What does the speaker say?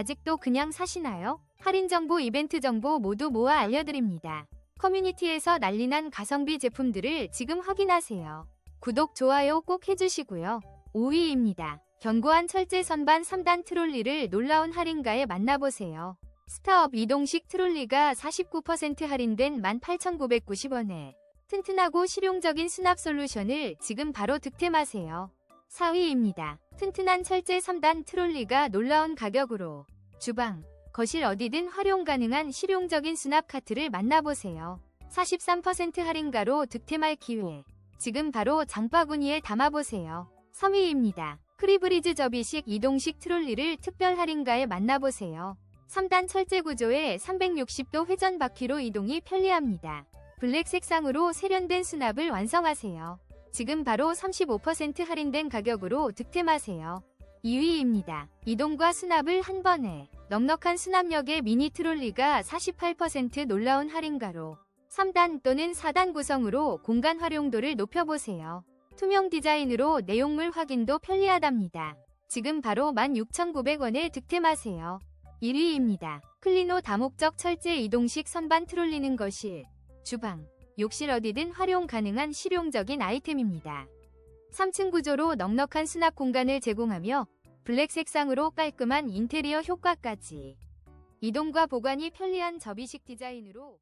아직도 그냥 사시나요? 할인 정보, 이벤트 정보 모두 모아 알려드립니다. 커뮤니티에서 난리난 가성비 제품들을 지금 확인하세요. 구독, 좋아요 꼭 해주시고요. 5위입니다. 견고한 철제 선반 3단 트롤리를 놀라운 할인가에 만나보세요. 스타업 이동식 트롤리가 49% 할인된 18,990원에 튼튼하고 실용적인 수납 솔루션을 지금 바로 득템하세요. 4위입니다. 튼튼한 철제 3단 트롤리가 놀라운 가격으로 주방, 거실 어디든 활용 가능한 실용적인 수납 카트를 만나보세요. 43% 할인가로 득템할 기회. 지금 바로 장바구니에 담아보세요. 3위입니다. 크리브리즈 접이식 이동식 트롤리를 특별 할인가에 만나보세요. 3단 철제 구조에 360도 회전 바퀴로 이동이 편리합니다. 블랙 색상으로 세련된 수납을 완성하세요. 지금 바로 35% 할인된 가격으로 득템하세요. 2위입니다. 이동과 수납을 한 번에 넉넉한 수납력의 미니 트롤리가 48% 놀라운 할인가로 3단 또는 4단 구성으로 공간 활용도를 높여보세요. 투명 디자인으로 내용물 확인도 편리하답니다. 지금 바로 16,900원에 득템하세요. 1위입니다. 클리노 다목적 철제 이동식 선반 트롤리는 거실, 주방, 욕실 어디든 활용 가능한 실용적인 아이템입니다. 3층 구조로 넉넉한 수납 공간을 제공하며 블랙 색상으로 깔끔한 인테리어 효과까지. 이동과 보관이 편리한 접이식 디자인으로